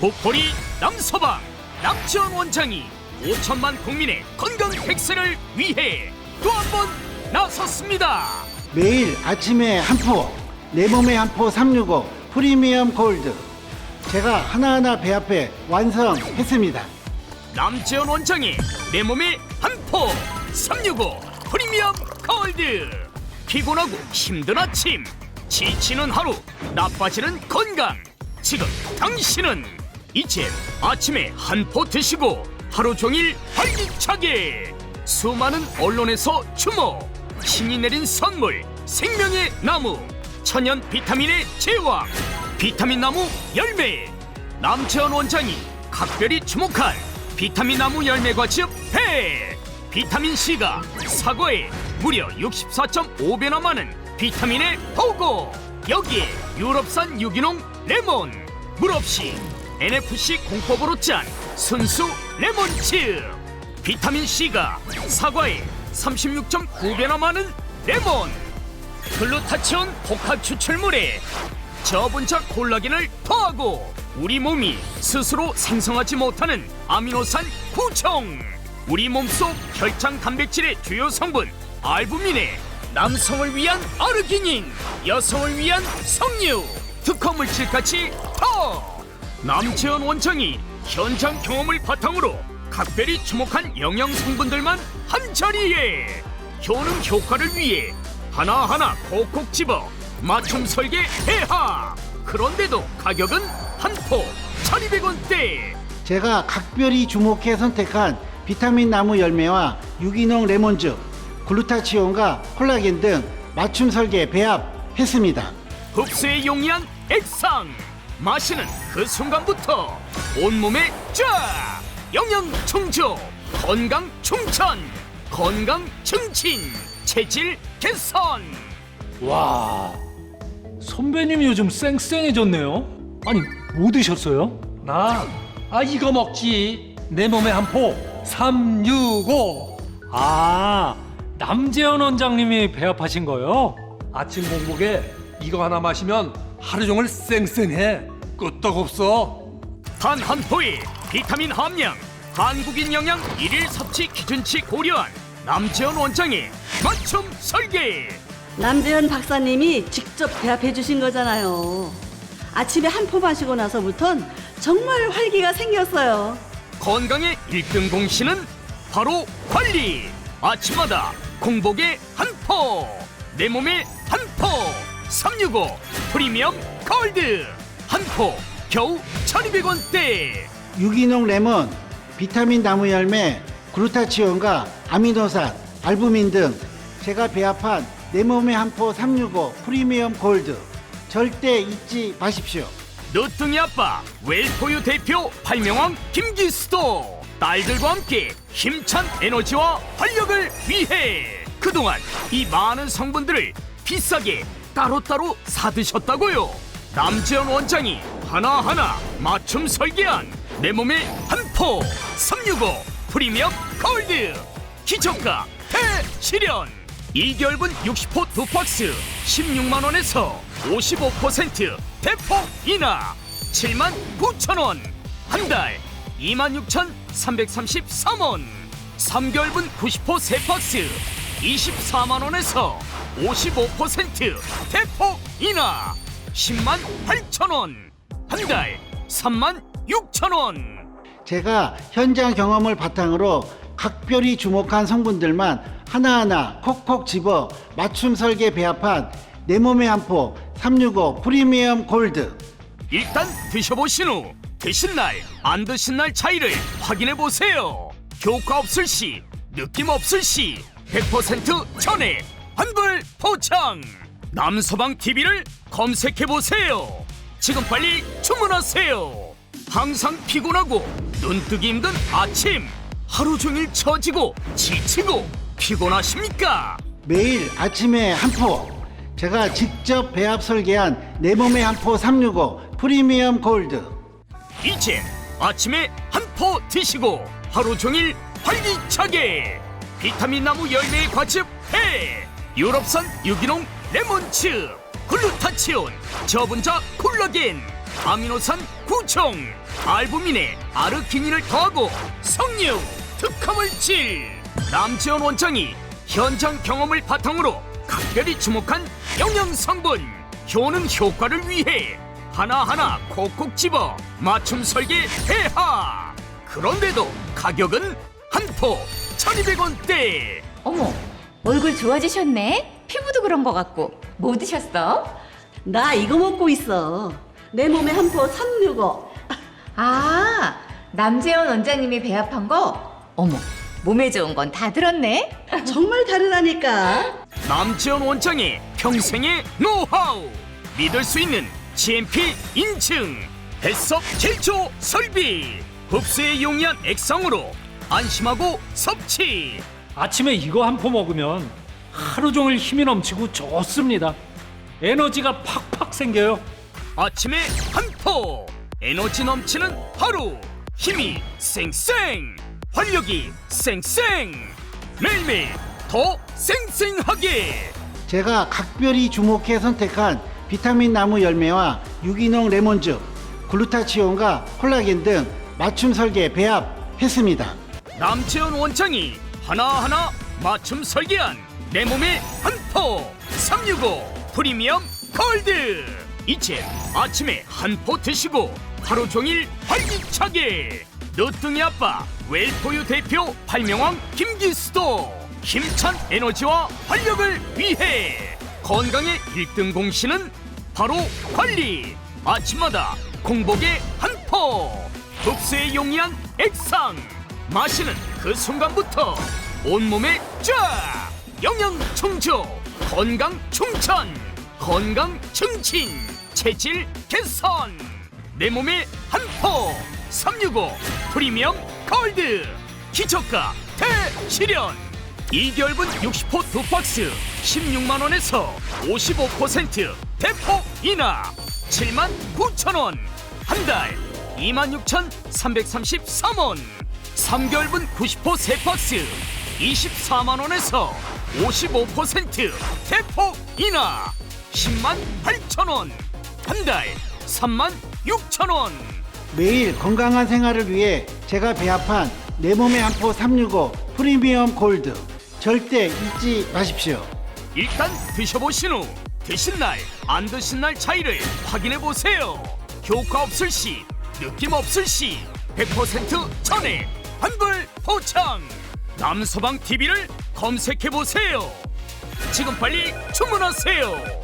복보리 남서방 남지원 원장이 5천만 국민의 건강 백세를 위해 또 한 번 나섰습니다. 매일 아침에 한 포, 내 몸에 한 포 365 프리미엄 골드. 제가 하나하나 배 앞에 완성했습니다. 남지원 원장이 내 몸에 한 포 365 프리미엄 골드 피곤하고 힘든 아침 지치는 하루 나빠지는 건강 지금 당신은 이제 아침에 한 포 드시고 하루 종일 활기차게 수많은 언론에서 주목 신이 내린 선물 생명의 나무 천연 비타민의 제왕 비타민 나무 열매. 남채원 원장이 각별히 주목한 비타민 나무 열매 과즙 배 비타민 C가 사과에 무려 64.5배나 많은 비타민의 보고. 여기에 유럽산 유기농 레몬. 물 없이 NFC 공법으로 짠 순수 레몬즙 비타민 C가 사과에 36.9배나 많은 레몬. 글루타치온 복합 추출물에 저분자 콜라겐을 더하고 우리 몸이 스스로 생성하지 못하는 아미노산 구청. 우리 몸속 혈장 단백질의 주요 성분 알부민에 남성을 위한 아르기닌 여성을 위한 석류 특허 물질까지 더 남채연 원장이 현장 경험을 바탕으로 각별히 주목한 영양 성분들만 한 자리에. 효능 효과를 위해 하나하나 콕콕 집어 맞춤 설계 해하. 그런데도 가격은 한포 1200원대. 제가 각별히 주목해 선택한 비타민 나무 열매와 유기농 레몬즙, 글루타치온과 콜라겐 등 맞춤 설계 배합했습니다. 흡수에 용이한 액상 마시는 그 순간부터 온몸에 쫙 영양 충족 건강 충전 건강 증진 체질 개선 와, 선배님 요즘 쌩쌩해졌네요. 아니, 뭐 드셨어요? 나, 아 이거 먹지. 내 몸에 한 포, 365. 아, 남재현 원장님이 배합하신 거요? 아침 공복에 이거 하나 마시면 하루 종일 쌩쌩해. 끄떡 없어. 단 한 포에 비타민 함량 한국인 영양 일일 섭취 기준치 고려한 남재현 원장의 맞춤 설계 남재현 박사님이 직접 배합해 주신 거잖아요. 아침에 한 포 마시고 나서부턴 정말 활기가 생겼어요. 건강의 일등 공신은 바로 관리 아침마다 공복에 한 포 내 몸에 한 포 365 프리미엄 골드 한 포 겨우 1200원대 유기농 레몬, 비타민 나무 열매, 글루타치온과 아미노산, 알부민 등 제가 배합한 내 몸에 한포 365 프리미엄 골드. 절대 잊지 마십시오. 늦둥이 아빠 웰포유 대표 발명왕 김기수도 딸들과 함께 힘찬 에너지와 활력을 위해 그동안 이 많은 성분들을 비싸게 따로따로 사드셨다고요. 남지현 원장이 하나하나 맞춤 설계한 내 몸에 한포 365 프리미엄 골드. 기초가 대실현. 2개월분 60호 두 박스 16만원에서 55% 대폭 인하 7만 9천원. 한 달 26,333원. 3개월분 90호 세 박스 24만원에서 55% 대폭 인하 10만 8천원 한 달 3만 6천원 제가 현장 경험을 바탕으로 각별히 주목한 성분들만 하나하나 콕콕 집어 맞춤 설계 배합한 내 몸에 한포 365 프리미엄 골드. 일단 드셔보신 후 드신 날 안 드신 날 차이를 확인해 보세요. 효과 없을 시, 느낌 없을 시, 100% 전액 환불 포창. 남서방 TV를 검색해 보세요. 지금 빨리 주문하세요. 항상 피곤하고 눈뜨기 힘든 아침, 하루 종일 처지고 지치고 피곤하십니까? 매일 아침에 한 포. 제가 직접 배합 설계한 내 몸에 한포 365 프리미엄 골드. 이제 아침에 한 포 드시고 하루 종일 활기차게 비타민 나무 열매의 과즙 해! 유럽산 유기농 레몬즙 글루타치온 저분자 콜라겐 아미노산 구청 알부민에 아르기닌을 더하고 석류 특허물 질 남지원 원장이 현장 경험을 바탕으로 각별히 주목한 영양 성분 효능 효과를 위해 하나하나 콕콕 집어 맞춤 설계 해하. 그런데도 가격은 한포 1200원대 어머, 얼굴 좋아지셨네? 피부도 그런 것 같고. 뭐 드셨어? 나 이거 먹고 있어. 내 몸에 한포 365. 아, 남재원 원장님이 배합한 거? 어머, 몸에 좋은 건 다 들었네? 정말 다르다니까. 남지원 원장의 평생의 노하우 믿을 수 있는 GMP 인증 뱃섭 제조 설비 흡수에 용이한 액상으로 안심하고 섭취 아침에 이거 한 포 먹으면 하루 종일 힘이 넘치고 좋습니다. 에너지가 팍팍 생겨요. 아침에 한 포 에너지 넘치는 하루 힘이 쌩쌩 활력이 쌩쌩 매일매일 더 쌩쌩하게 제가 각별히 주목해 선택한 비타민 나무 열매와 유기농 레몬즙, 글루타치온과 콜라겐 등 맞춤 설계 배합했습니다. 남채원 원장이 하나하나 맞춤 설계한 내 몸에 한포. 365 프리미엄 골드. 이제 아침에 한 포 드시고 하루 종일 활기차게. 늦둥이 아빠 웰포유 대표 팔명왕 김기수도 힘찬 에너지와 활력을 위해 건강의 1등 공신은 바로 관리. 아침마다 공복에 한포. 흡수에 용이한 액상 마시는 그 순간부터 온몸에 쫙! 영양 충족 건강 충전 건강 증진 체질 개선. 내 몸에 한포 365 프리미엄 골드. 기저가 대실현 2개월분 60호 두 박스 16만원에서 55% 대폭 인하 7만 9천원. 한 달 26,333원 3개월분 90호 세 박스 24만원에서 55% 대폭 인하 10만 8천원 한 달 3만 6천원 매일 건강한 생활을 위해 제가 배합한 내 몸에 한포 365 프리미엄 골드 절대 잊지 마십시오. 일단 드셔보신 후 드신 날 안 드신 날 차이를 확인해 보세요. 효과 없을 시, 느낌 없을 시, 100% 전액 환불 포창. 남서방 TV를 검색해 보세요. 지금 빨리 주문하세요.